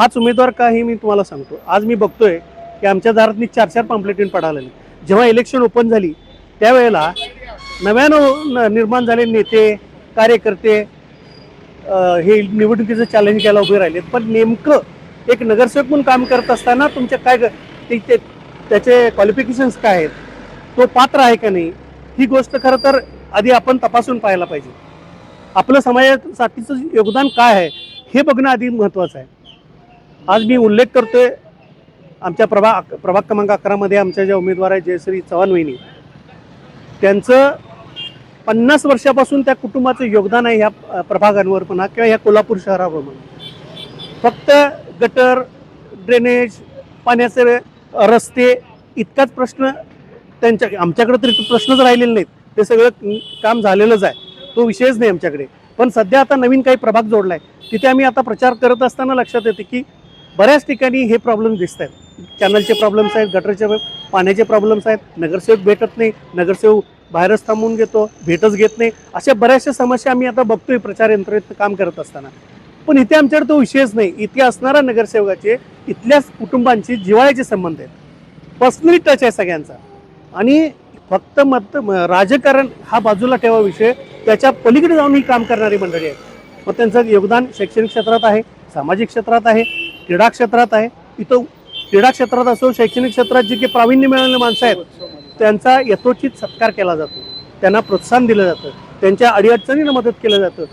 हाच उमेदवार का हे मी तुम्हाला सांगतो. आज मी बघतोय की आमच्या दारातनी चार चार पॉम्प्लेट पडायला लागली जेव्हा इलेक्शन ओपन झाली त्यावेळेला नव्यानं न- निर्माण झाले नेते कार्यकर्ते हे निवडणुकीचं चॅलेंज घ्यायला उभे राहिले पण नेमकं एक नगरसेवक म्हणून काम करत असताना तुमच्या काय ग- ते- त्याचे क्वालिफिकेशन्स काय आहेत? तो पात्र आहे का नाही? ही गोष्ट खरं तर आधी आपण तपासून पाहायला पाहिजे. आपलं समाजासाठीचं योगदान काय आहे? हे बघणं आधी महत्त्वाचं आहे. आज मी उल्लेख करतोय आमच्या प्रभा प्रभाग क्रमांक अकरामध्ये आमच्या ज्या उमेदवार आहेत जयश्री चव्हाण वहिनी. त्यांचं पन्नास वर्षापासून त्या कुटुंबाचं योगदान आहे ह्या प्रभागांवर म्हणा किंवा ह्या कोल्हापूर शहरावर म्हणा. फक्त गटर ड्रेनेज पाण्याचे रस्ते इतकाच प्रश्न त्यांच्या आमच्याकडे तरी तो प्रश्नच राहिलेले नाहीत. ते सगळं काम झालेलंच आहे. तो विषयच नाही आमच्याकडे. पण सध्या आता नवीन काही प्रभाग जोडला आहे तिथे आम्ही आता प्रचार करत असताना लक्षात येते की बऱ्याच ठिकाणी हे प्रॉब्लेम दिसत आहेत चॅनलचे प्रॉब्लेम्स आहेत गटरचे पाण्याचे प्रॉब्लेम्स आहेत नगरसेवक भेटत नाही नगरसेवक बाहेरच थांबवून घेतो भेटच घेत नाही. अशा बऱ्याचशा समस्या आम्ही आता बघतोय प्रचार यंत्रणेत काम करत असताना. पण इथे आमच्याकडे तो विषयच नाही. इथे असणाऱ्या नगरसेवकाचे इथल्याच कुटुंबांची जिव्हाळ्याचे संबंध आहेत. पर्सनली टच आहे सगळ्यांचा. आणि फक्त मत राजकारण हा बाजूला ठेवा विषय. त्याच्या पलीकडे जाऊन ही काम करणारी मंडळी आहेत. मग त्यांचं योगदान शैक्षणिक क्षेत्रात आहे सामाजिक क्षेत्रात आहे. क्रीडा क्षेत्रात आहे. इथं क्रीडा क्षेत्रात असो शैक्षणिक क्षेत्रात जे काही प्रावीण्य मिळालेले माणसं आहेत त्यांचा यथोचित सत्कार केला जातो. त्यांना प्रोत्साहन दिलं जातं. त्यांच्या अडीअडचणींना मदत केलं जातं.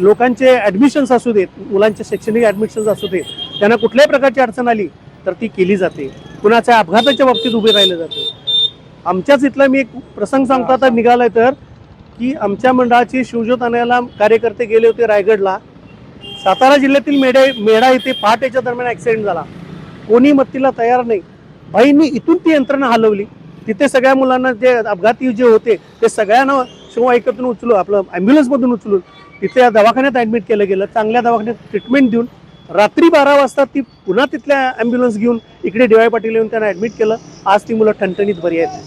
लोकांचे ॲडमिशन्स असू देत मुलांचे शैक्षणिक ॲडमिशन्स असू देत त्यांना कुठल्याही प्रकारची अडचण आली तर ती केली जाते. कुणाच्या अपघाताच्या बाबतीत उभे राहिलं जातं. आमच्याच इथला मी एक प्रसंग सांगतो. आता निघालाय तर की आमच्या मंडळाची शिवज्योत आणायला कार्यकर्ते गेले होते रायगडला. सातारा जिल्ह्यातील मेढे मेढा येथे पहाटेच्या दरम्यान ॲक्सिडेंट झाला. कोणी मत्तीला तयार नाही. बाईंनी इथून ती यंत्रणा हलवली. तिथे सगळ्या मुलांना जे अपघाती जे होते ते सगळ्यांना शिव ऐकतून उचलून आपलं ॲम्ब्युलन्समधून उचलून तिथे दवाखान्यात ॲडमिट केलं गेलं. चांगल्या दवाखान्यात ट्रीटमेंट देऊन रात्री बारा वाजता ती पुन्हा तिथल्या ॲम्ब्युलन्स घेऊन इकडे डी वाय पाटील येऊन त्यांना ॲडमिट केलं. आज ती मुलं ठणठणीत बरी आहेत.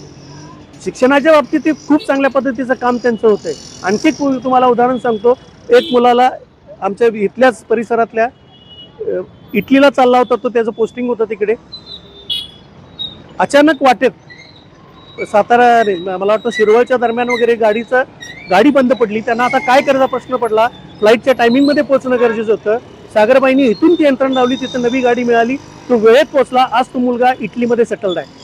शिक्षणाच्या बाबतीत ते खूप चांगल्या पद्धतीचं काम त्यांचं होतंय. आणखी एक तुम्हाला उदाहरण सांगतो. एक मुलाला आमच्या इथल्याच परिसरातल्या इटलीला चालला होता तो त्याचं पोस्टिंग होतं तिकडे. अचानक वाटेत सातारा मला वाटतं शिरवळच्या दरम्यान वगैरे गाडीचं गाडी बंद पडली. त्यांना आता काय करायचा प्रश्न पडला? फ्लाईटच्या टायमिंगमध्ये पोहोचणं गरजेचं होतं. सागरबाईंनी इथून ती यंत्रणा लावली तिथं नवी गाडी मिळाली. तो वेळेत पोहोचला. आज तो मुलगा इटलीमध्ये सेटल्ड आहे.